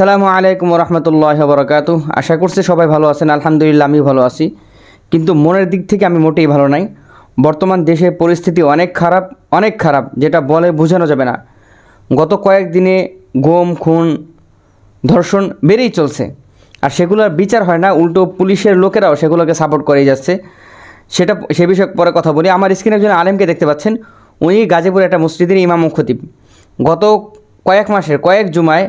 আসসালামু আলাইকুম রহমতুল্লাহ বরকাত আশা করছি সবাই ভালো আছেন। আলহামদুলিল্লাহ, আমিও ভালো আছি। কিন্তু মনের দিক থেকে আমি মোটেই ভালো নাই। বর্তমান দেশের পরিস্থিতি অনেক খারাপ অনেক খারাপ, যেটা বলে বোঝানো যাবে না। গত কয়েকদিনে গম, খুন, ধর্ষণ বেড়েই চলছে। আর সেগুলোর বিচার হয় না, উল্টো পুলিশের লোকেরাও সেগুলোকে সাপোর্ট করেই যাচ্ছে। সেটা, সে বিষয়ে পরে কথা বলি। আমার স্ক্রিনে একজন আলেমকে দেখতে পাচ্ছেন। উনি গাজীপুর একটা মসজিদের ইমাম খতিব। গত কয়েক মাসের, কয়েক জুমায়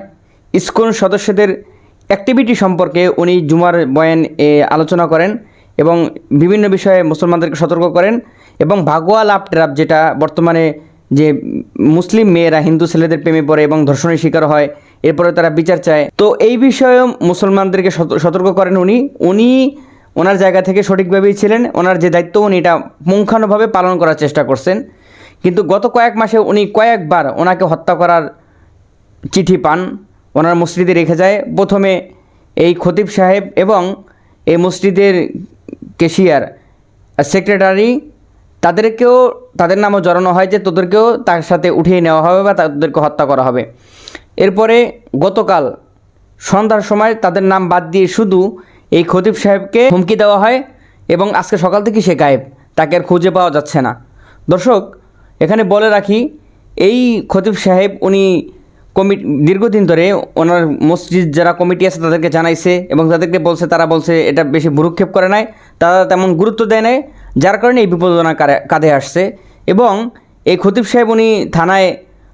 ইসকন সদস্যদের অ্যাক্টিভিটি সম্পর্কে উনি জুমার বয়ান এ, আলোচনা করেন এবং বিভিন্ন বিষয়ে মুসলমানদেরকে সতর্ক করেন এবং ভাগোয়া লাভ ট্র্যাপ যেটা বর্তমানে যে মুসলিম মেয়েরা হিন্দু ছেলেদের প্রেমে পড়ে এবং ধর্ষণের শিকার হয় এরপরে তারা বিচার চায়। তো এই বিষয়েও মুসলমানদেরকে সতর্ক করেন উনি। উনি ওনার জায়গা থেকে সঠিকভাবেই ছিলেন। ওনার যে দায়িত্ব উনি এটা পুঙ্খানুভাবে পালন করার চেষ্টা করছেন। কিন্তু গত কয়েক মাসে উনি কয়েকবার ওনাকে হত্যা করার চিঠি পান। ওনার মসজিদে রেখে যায়। প্রথমে এই খতিব সাহেব এবং এই মসজিদের কেশিয়ার সেক্রেটারি, তাদেরকেও, তাদের নামও জড়ানো হয় যে তোদেরকেও তার সাথে উঠিয়ে নেওয়া হবে বা তাদেরকে হত্যা করা হবে। এরপরে গতকাল সন্ধ্যার সময় তাদের নাম বাদ দিয়ে শুধু এই খতিব সাহেবকে হুমকি দেওয়া হয় এবং আজকে সকাল থেকে সে গায়েব, তাকে আর খুঁজে পাওয়া যাচ্ছে না। দর্শক, এখানে বলে রাখি, এই খতিব সাহেব উনি কমিটি দীর্ঘদিন ধরে ওনার মসজিদ যারা কমিটি আছে তাদেরকে জানাইছে এবং তাদেরকে বলছে, তারা বলছে এটা বেশি ভুরুক্ষেপ করে নাই। তারা তেমন গুরুত্ব দেয় নাই, যার কারণে এই বিপদনা কাঁধে আসছে। এবং এই খতিব সাহেব উনি থানায়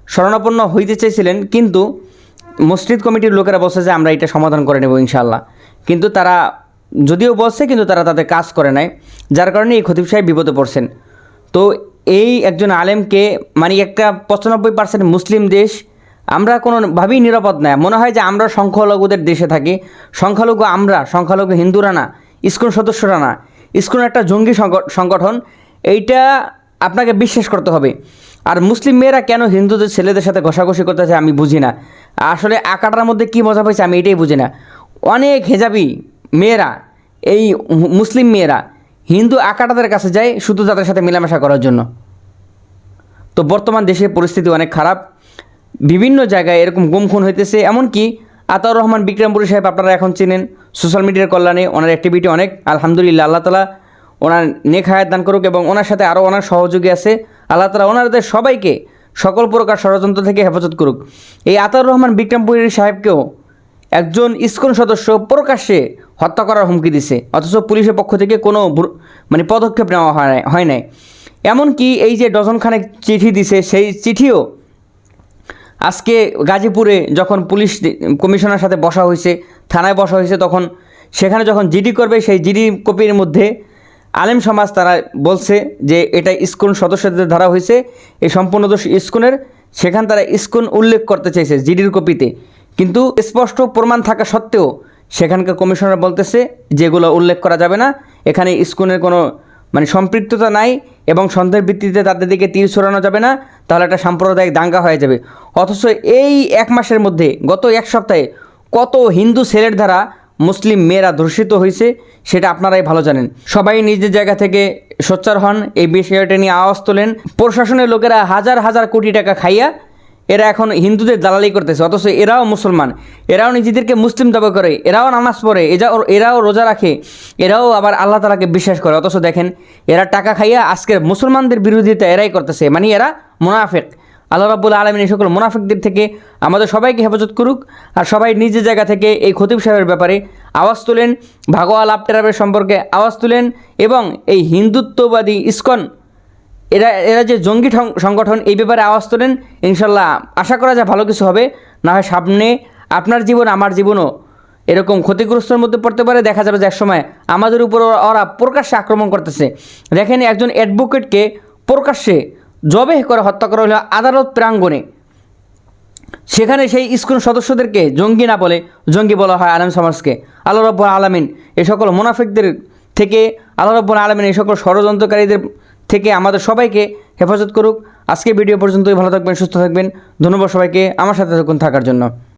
শরণাপন্ন হইতে চাইছিলেন কিন্তু মসজিদ কমিটির লোকেরা বলছে যে আমরা এটা সমাধান করে নেব ইনশাল্লাহ কিন্তু তারা যদিও বলছে, কিন্তু তারা তাদের কাজ করে নাই, যার কারণে এই খতিব সাহেব বিপদে পড়ছেন। তো এই একজন আলেমকে মানে একটা পঁচানব্বই পার্সেন্ট মুসলিম দেশ আমরা কোনোভাবেই নিরাপদ না। মনে হয় যে আমরা সংখ্যালঘুদের দেশে থাকি। সংখ্যালঘু আমরা, সংখ্যালঘু হিন্দুরা না, ইস্কন সদস্যরা না। ইস্কন একটা জঙ্গি সংগ- সংগঠন, এইটা আপনাকে বিশ্বাস করতে হবে। আর মুসলিম মেয়েরা কেন হিন্দুদের ছেলেদের সাথে ঘষাঘষি করতেছে আমি বুঝি না। আসলে আঁকাটার মধ্যে কী মজা পাইছে আমি এটাই বুঝি না। অনেক হেজাবি মেয়েরা, এই মুসলিম মেয়েরা, হিন্দু আঁকাটাদের কাছে যায় শুধু তাদের সাথে মেলামেশা করার জন্য। তো বর্তমান দেশের পরিস্থিতি অনেক খারাপ। বিভিন্ন জায়গায় এরকম গুম খুন হইতেছে। এমনকি আতাউর রহমান বিক্রমপুরী সাহেব আপনারা এখন চেনেন। সোশ্যাল মিডিয়ার কল্যাণে ওনার অ্যাক্টিভিটি অনেক। আলহামদুলিল্লাহ, আল্লাহ তালা ওনার নেক হায়াত দান করুক এবং ওনার সাথে আরও ওনার সহযোগী আছে। আল্লাহ তালা ওনাদের সবাইকে সকল প্রকার ষড়যন্ত্র থেকে হেফাজত করুক। এই আতাউর রহমান বিক্রমপুরী সাহেবকেও একজন ইসকন সদস্য প্রকাশ্যে হত্যা করার হুমকি দিছে। অথচ পুলিশের পক্ষ থেকে কোনো মানে পদক্ষেপ নেওয়া হয় হয় নাই। এমনকি এই যে ডজনখানেক চিঠি দিছে, সেই চিঠিও আজকে গাজীপুরে যখন পুলিশ কমিশনার সাথে বসা হয়েছে, থানায় বসা হয়েছে, তখন সেখানে যখন জিডি করবে, সেই জিডি কপির মধ্যে আলেম সমাজ তারা বলছে যে এটা ইস্কুন সদস্যদের ধরা হয়েছে। এই সম্পূর্ণ দোষ ইস্কুনের। সেখান তারা ইস্কুন উল্লেখ করতে চাইছে জিডির কপিতে। কিন্তু স্পষ্ট প্রমাণ থাকা সত্ত্বেও সেখানকার কমিশনার বলতেছে, যেগুলো উল্লেখ করা যাবে না, এখানে ইস্কুনের কোনো মানে সম্পৃক্ততা নাই এবং সন্দেহের ভিত্তিতে তাদের দিকে তীর ছড়ানো যাবে না, তাহলে একটা সাম্প্রদায়িক দাঙ্গা হয়ে যাবে। অথচ এই এক মাসের মধ্যে গত এক সপ্তাহে কত হিন্দু ছেলের দ্বারা মুসলিম মেয়েরা ধর্ষিত হয়েছে, সেটা আপনারাই ভালো জানেন। সবাই নিজের জায়গা থেকে সোচ্চার হন, এই বিষয়টা নিয়ে আওয়াজ তোলেন। প্রশাসনের লোকেরা হাজার হাজার কোটি টাকা খাইয়া এরা এখন হিন্দুদের দালালি করতেছে, অথচ এরাও মুসলমান। এরাও নিজেদেরকে মুসলিম দাবি করে, এরাও নামাজ পড়ে এরা এরাও রোজা রাখে, এরাও আবার আল্লাহ তালাকে বিশ্বাস করে। অথচ দেখেন, এরা টাকা খাইয়া আজকের মুসলমানদের বিরোধিতা এরাই করতেছে মানে এরা মুনাফেক। আল্লাহ রাবুল আলমিন এই সকল মুনাফিকদের থেকে আমাদের সবাইকে হেফাজত করুক আর সবাই নিজের জায়গা থেকে এই খতিব সাহেবের ব্যাপারে আওয়াজ তোলেন, ভাগোয়া লাভ সম্পর্কে আওয়াজ তুলেন এবং এই হিন্দুত্ববাদী ইস্কন এরা এরা যে জঙ্গি সংগঠন, এই ব্যাপারে আওয়াজ তোলেন, ইনশাল্লাহ আশা করা যায় ভালো কিছু হবে। না হয় সামনে আপনার জীবন, আমার জীবনও এরকম ক্ষতিগ্রস্তর মধ্যে পড়তে পারে। দেখা যাবে যে একসময় আমাদের উপর ওরা- প্রকাশ্যে আক্রমণ করতেছে। দেখেন একজন অ্যাডভোকেটকে প্রকাশ্যে জবে করে হত্যা করা হলো আদালত প্রাঙ্গণে। সেখানে সেই স্কুল সদস্যদেরকে জঙ্গি না বলে, জঙ্গি বলা হয় আলম সমাজকে। আল্লাহ রব্বুল আলমিন এই সকল মুনাফিকদের থেকে, আল্লাহ রব্বুল আলমিন এই সকল ষড়যন্ত্রকারীদের থেকে আমাদের সবাইকে হেফাজত করুক। আজকে ভিডিও পর্যন্তই, ভালো থাকবেন, সুস্থ থাকবেন। ধন্যবাদ সবাইকে। আমার সাথে থাকুন, থাকার জন্য।